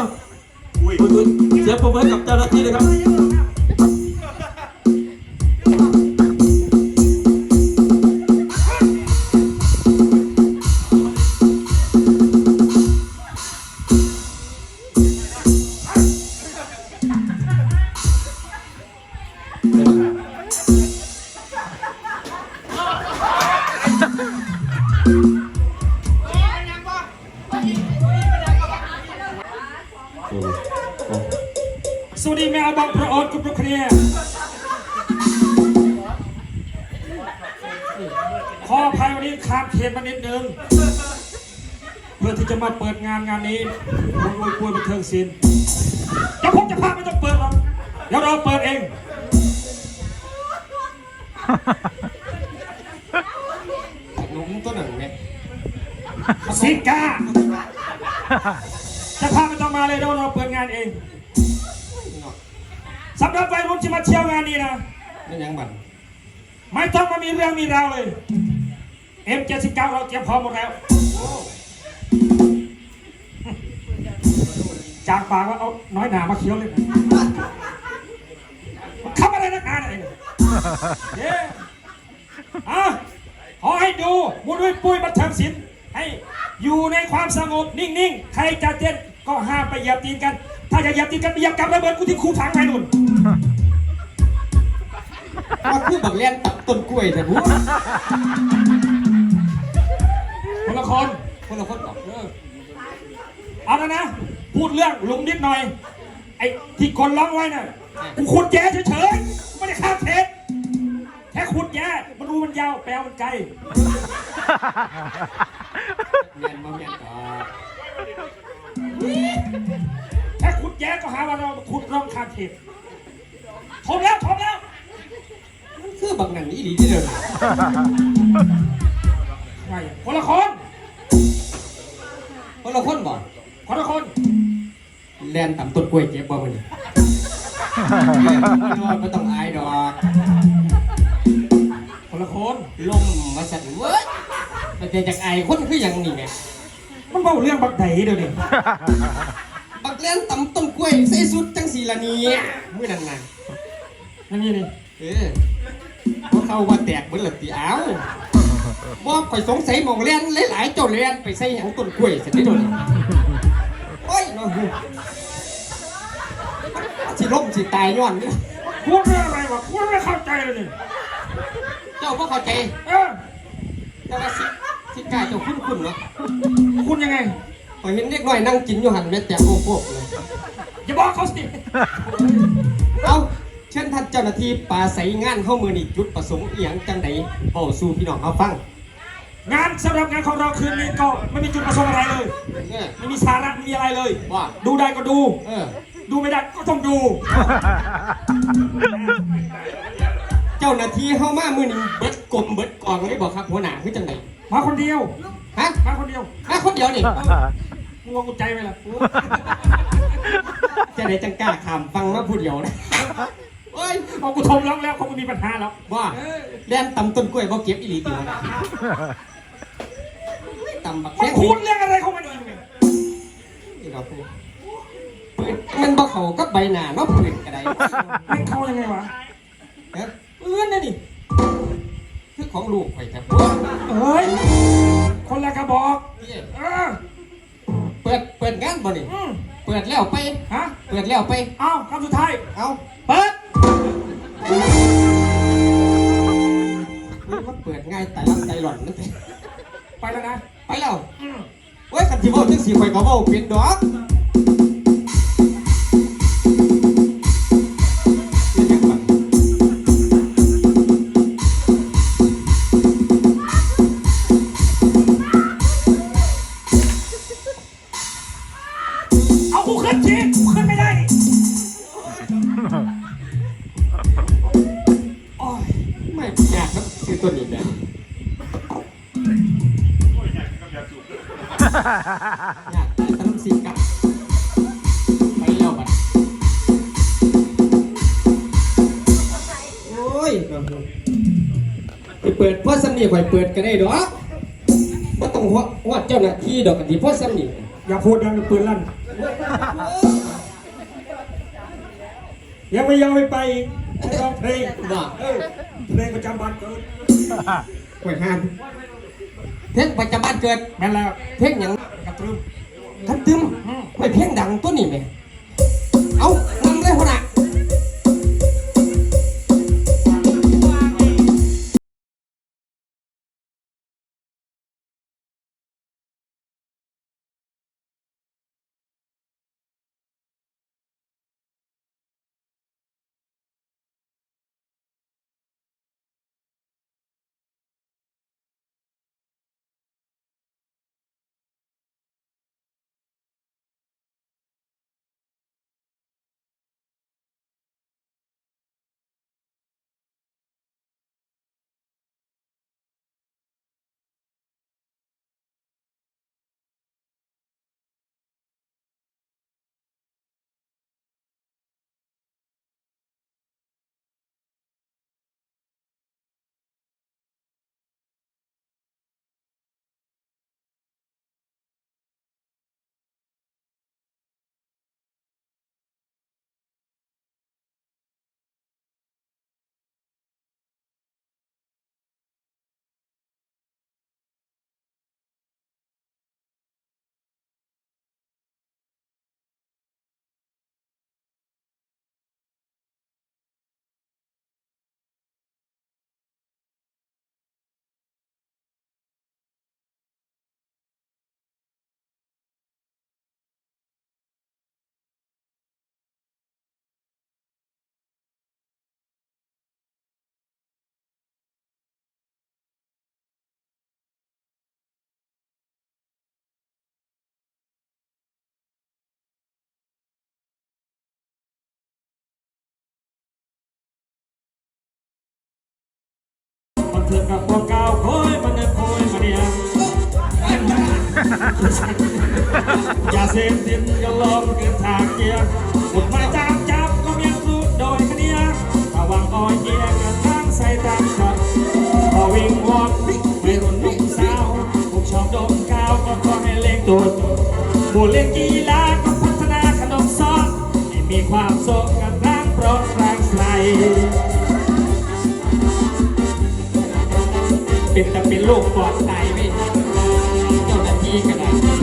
ออุ้ยอุ้ยเสียงปรบมือให้กับเจ้าหน้าที่เลยครับ สวัสดีแม่อาบังพระออดกับพระเครียขออภัยวันนี้ข้ามเขตมานิดนึง เพื่อที่จะมาเปิดงานงานนี้คุยคุยคุยบันเทิงศิลป์เดี๋ยวผมจะพาไม่ต้องเปิดหรอกเดี๋ยวเราเปิดเองหนุ่มตัวหนึ่งเนี่ยสิกาจะพาไม่ต้ องมาเลยเดี๋ยวเราเปิดงานเองสำหรับวัยรุ่นที่มาเที่ยวงานนี้นะไม่ยังบันไม่ต้องมามีเรื่องมีราวเลย M79 เราเตรียมพร้อมหมดแล้ว จากปากว่าเอาน้อยหนามาเคี้ยวเลยทำอะไรนักหนาเนี่ยเย้อะขอให้ดูบุญด้วยปุ้ยบันเทิงศิลป์ให้อยู่ในความสงบนิ่ง ๆ ใครจะเต้น ก็ห้ามไปเหยียบตีนกัน ถ้าจะเหยียบตีนกันไปเหยียบกับระเบิดกูที่คูถังไปนู่นว่าคือบักเล่นตับต้นกล้วยแต่บุคนละคนคนละคนบอกเออเอาแล้วนะ พูดเรื่องหลุมนิดหน่อย ไอ้ที่คนร้องไว้น่ะกูขุดแย่เฉยๆกูไม่ได้ข้ามเทปแค่ขุดแย่มันรู้มันยาวแปลมันไกลแม่นบ่แม่นก็ แค่ขุดแย่ก็หาว่าเราขุดร่องข้ามเทปทมแล้วทมแล้วมันคือบักนั่นอีหลีที่เดิมไงคนละคนคนละคนบอกคนละคนแล่นต่ำต้นกล้วยเจ็บบ่มันนี่ไม่ต้องอายดอกคนละคนลมมาสั่นเว้ยมันจะจากไอายคนคืออย่างนี้ไง มันเบาเรื่องบักไดเดี๋ยวนี้ บักเล่นต่ำต้นกล้วยใส่สุดจังสีละเนี่ยมื้อนั้นน่ะนั่นนี่นี่เออพวกเขาว่าแตกเบิ่ละติเอาบ่ข่อยสงสัยหมองเล่นหลายๆเจ้าเล่นไปใส่หยังต้นกล้วยเสร็จได้โดนโอ้ยเนาะสิล้มสิตายย้อนนี่พูดเรื่องอะไรวะพูดไม่เข้าใจเลยนี่เจ้าบ่เข้าใจ เออแต่ว่าสิสิ กล้าเจ้าคุ้นๆเนาะคุณยังไงข่อยเห็นเด็กน้อยนั่งกินอยู่หันแม่แต่โอ้โหเลยอย่าบอกเขาสิเอาเชิญท่านเจ้าหน้าที่ปราศัยงานเข้ามือนี่จุดประสงค์อีหยังจังใดเว้าสู่พี่น้องเขาฟังงานสำหรับงานของเราคืนนี้ก็ไม่มีจุดประสงค์อะไรเลยเออไม่มีสาระไม่มีอะไรเลย ว่า ดูได้ก็ดู เออ ดูไม่ได้ก็ต้องดู เจ้าหน้าที่เข้ามามือนี่เบิดกลมเบิดกองเลยบอกครับหัวหน้าคือจังได มาคนเดียวฮะมาคนเดียวมาคนเดียวนี่งงกูใจไปละจะได้จังกล้าขามฟังมาพูดเดียวนะโอ้ยเอากูทมร้องแล้วเขาไม่มีปัญหาแล้วว่าแล่นตำต้นกล้วยบ่เก็บอีหลีติวนะตำบักมันแข้งพูดเรื่องอะไรของมันเองเนี่ยนี่เราพูดปืนมันบ่เข้ากับใบหน้าเนาะปืนก็ได้ไม่เข้ายังไงวะ ลูกข่อยครับเอ้ย คนละกระบอกนี่เออเปิดเปิดงานบ่นี่อืมเปิดแล้วไป ฮะ เปิดแล้วไป เอาคำสุดท้าย เอาเปิดเฮ้ยมันเปิดง่ายแต่ลำใจหล่อนนั่นเองไปแล้วนะ ไปแล้วอืม เว้ยคันที่ว่าจังสีข่อยก็เว้าเป็นดอกากครับคือตัวนี้แหละยากแต่ตลำสีกับไปแล้วบัดโอ้ยไปเปิดพ่อสำนีข่อยเปิดก็ได้ดอกว่าต้องหัวหัวเจ้าหน้าที่ดอกกันที่พ่อสำนีอย่าพูดดังปืนลั่น ยังไม่ยอมให้ไปอีกให้ร้องเพลงว่าเออเพลงประจำวันเกิดหวยห้ามเพลงประจำบ้านเกิดแม่นแล้วเพลงหยังกระตรึมทันตึมอืมไม่เพลงดังตัวนี้ไหม เถื่อกับพวกเก่าโค้ยมันเดินโค้ยมาเนี่ยอย่าเสพติดก็ลองเกินทางเกียร์หมดมาจับจับก็มียสูดโดยคเนียระวังอ้อยเกียร์กันทางใส่ตามช็อตพอวิ่งวอนไม่รุนนุ่งสาวพวกชอบดมกาวก็ขอให้เล่งตัวผู้เล่นกีฬาก็พัฒนาขนมซอสให้มีความสุขกันร่างโปรดแรงใส เป็นแต่เป็นโรคปลอดภัยไม่เจ้าหน้าที่ก็ได้